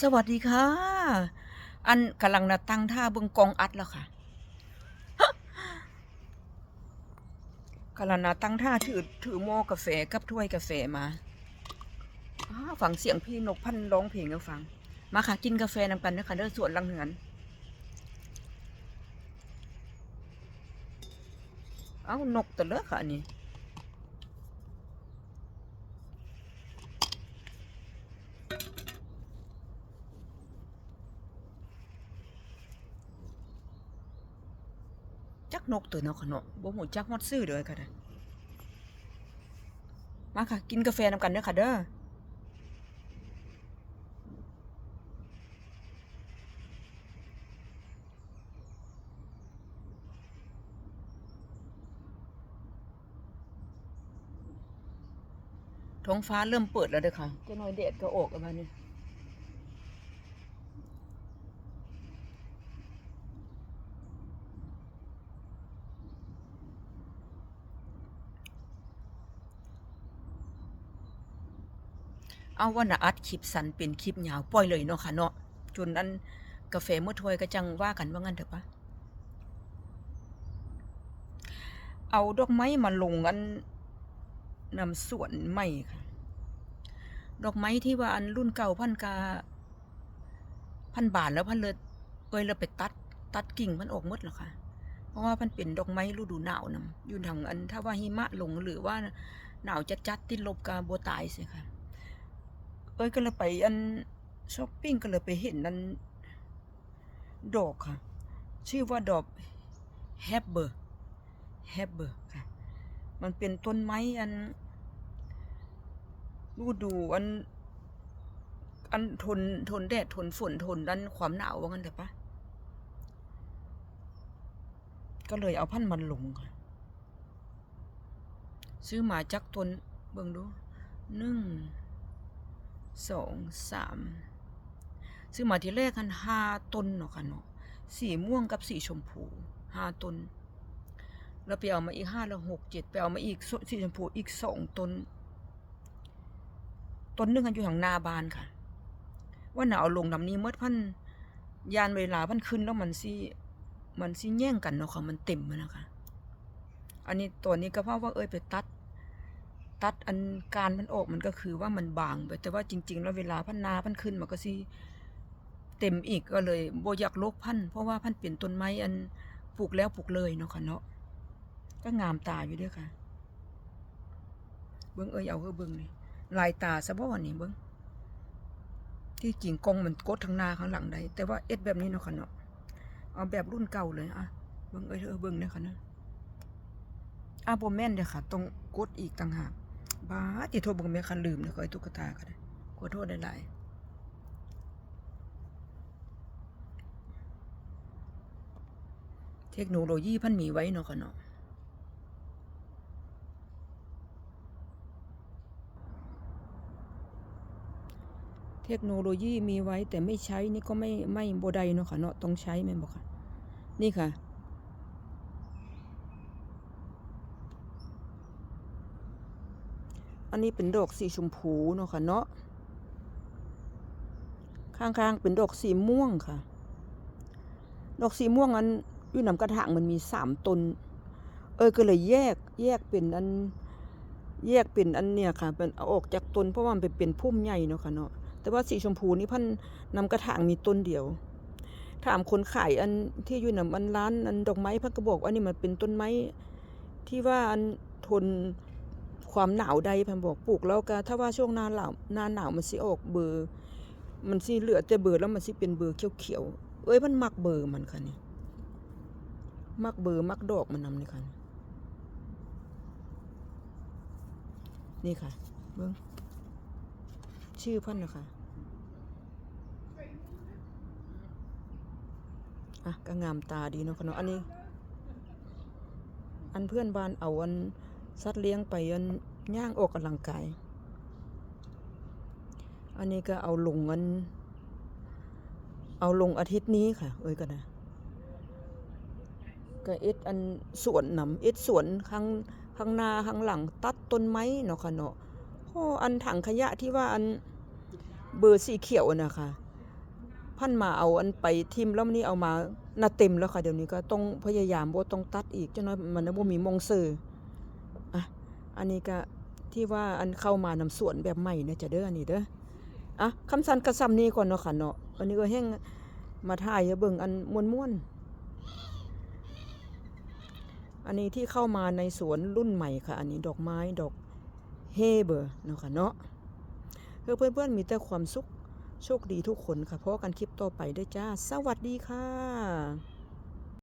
สวัสดีค่ะ อันกำลังนะตั้งท่าเบิ่งกองอัดแล้วค่ะกำลังนะตั้งท่าถือถือหม้อกาแฟกับถ้วยกาแฟมาฟังเสียงพี่นกพันธ์ร้องเพลงแล้วฟัง มาค่ะกินกาแฟนำกันนะคะเด้อสวนลังเหือนเอานกตัวเลิกค่ะอัน จักนกตัวนาะค่ะเนาะบ่หูจักฮอดซื้อเด้อค่ะมาค่ะ กินกาแฟนำกันเด้อค่ะเด้อท้องฟ้าเริ่มเปิดแล้วเด้อค่ะจะน้อยแดดก็ออกแล้วมาเนี่ย เอาว่านอัดคลิปสันเป็นคลิปยาวปล่อยเลยเนาะค่ะเนาะจนนั้นกาแฟเมื่อถ้วยก็จังว่ากันว่างั้นเถอะปะเอาดอกไม้มาลงอันนำสวนใหม่ค่ะ ดอกไม้ที่ว่าอันรุ่นเก่าพันกาพันบาทแล้วพันเลยเอ้ยเราไปตัด ตัดกิ่งมันออกหมดแล้วค่ะ เพราะว่ามันเป็นดอกไม้ฤดูหนาวนำอยู่ทางอันถ้าว่าหิมะลงหรือว่าหนาวจัดจัดๆติดลบกาบัวตายสิค่ะ เอ้ยก็เลยไปอันช้อปปิ้งก็เลยไปเห็นนั้นดอกค่ะ ชื่อว่าดอกแฮบเบอร์แฮบเบอร์ค่ะ มันเป็นต้นไม้อันฤดูอัน อันทนทนแดดทนฝนทนดันความหนาวว่างั้นเถอะปะก็เลยเอาพันธุ์มันลงค่ะ ซื้อมาจากต้นเบิ่งดูหนึ่ง สองสามซื้อมาทีแรกกันห้าต้นเนาะค่ะเนาะสีม่วงกับสีชมพูห้าต้น แล้วไปเอามาอีกห้าแล้วหกเจ็ดไปเอามาอีกสีชมพูอีกสองต้น ต้นหนึงกันอยู่ทางหนาบานค่ะ ว่าหนาวลงลำนี้เมื่อพันยานเวลาพันขึ้นแล้วมันสิมันสิแย่งกันเนาะค่ะมันเต็มมันนะคะอันนี้ตัวนี้ก็เพราะว่าเอ้ยไปตัด ตัดอันการมันออกมันก็คือว่ามันบางไปแต่ว่าจริง ๆ แล้วเวลาพันนาพันขึ้นมันก็สิเต็มอีกก็เลยบ่อยากลกพันเพราะว่าพันธุ์เป็นต้นไม้อันปลูกแล้วปลูกเลยเนาะค่ะเนาะก็งามตาอยู่เด้วยค่ะ เบิ้งเอ้ยเอาเฮ้อเบิ้งนี่ลายตาซะบ่นี่เบิ่งที่จริงกองมันกดทางหน้าข้างหลังได้แต่ว่าเอ็ดแบบนี้เนาะค่ะเนาะเอาแบบรุ่นเก่าเลยอะเบิ่งเอ้ยเออเบิ่งเด้อค่ะเนาะอะบ่แม่นเด้อค่ะต้องกดอีกต่างหาก บ้าจิโทรเบิ่งแม่คันลืมเด้อขอตุ๊กตาก็ได้ขอโทษหลายๆเทคโนโลยีพันมีไว้เนาะค่ะเนาะเทคโนโลยีมีไว้แต่ไม่ใช้นี่ก็ไม่ไม่บไดเนาะค่ะเนาะต้องใช้แม่นบอกค่ะ นี่ค่ะ อันนี้เป็นดอกสีชมพูเนาะค่ะเนาะ ข้างๆเป็นดอกสีม่วงค่ะ ดอกสีม่วงอันอยู่นำกระถางมันมีสามต้นเออก็เลยแยกแยกเป็นอันแยกเป็นอันเนี่ยค่ะเป็นเอาออกจากต้นเพราะว่ามันเป็นพุ่มใหญ่เนาะค่ะเนาะ แต่ว่าสีชมพูนี่พันนำกระถางมีต้นเดียว ถามคนขายอันที่อยู่นำอันร้านอันดอกไม้พันก็บอกว่านี่มันเป็นต้นไม้ที่ว่าอันทน ความหนาวใดพันบอกปลูกแล้วก็ถ้าว่าช่วงหน้าหนาวหน้าหนาวมันสิออกเบอร์มันสิเหลือแต่เบอร์แล้วมันสิเป็นเบอร์เขียวๆเอ้ยมันมักเบอร์มันค่ะนี่มักเบอร์มักดอกมันนำนี่ค่ะนี่ค่ะเบิ้งชื่อพันนะคะอะก็งามตาดีเนาะค่ะเนาะอันนี้ อันเพื่อนบ้านเอาอัน สัตว์เลี้ยงไปอันย่างออกกำลังกาย อันนี้ก็เอาลงอัน เอาลงอาทิตย์นี้ค่ะ เอ้ยก็นนะก็เอ็ดอันสวนนำเอ็ดสวนข้างข้างหน้าข้างหลัง ตัดต้นไม้เนาะค่ะเนาะโอ้อันถังขยะที่ว่าอันเบอร์สีเขียวนะคะพันมาเอาอันไปทิมแล้วมันนี่เอามาน่าเต็มแล้วค่ะเดี๋ยวนี้ก็ต้องพยายามบ่าต้องตัดอีกจังน้อยมันนะบ่มีมองซื้อ อันนี้ก็ที่ว่าอันเข้ามานำสวนแบบใหม่เนะจะเด้ออันนี้เด้ออะคำสันกระซำนี้ก่อนเนาะค่ะเนาะอันนี้ก็แห้งมาถ่ายเบิ่งอันม่วนๆอันนี้ที่เข้ามาในสวนรุ่นใหม่ค่ะ อันนี้ดอกไม้ดอกเฮเบอร์เนาะค่ะเนาะเพื่อเพื่อนๆมีแต่ความสุขโชคดีทุกคนค่ะเพราะกันคลิปต่อไปด้วยจ้า สวัสดีค่ะ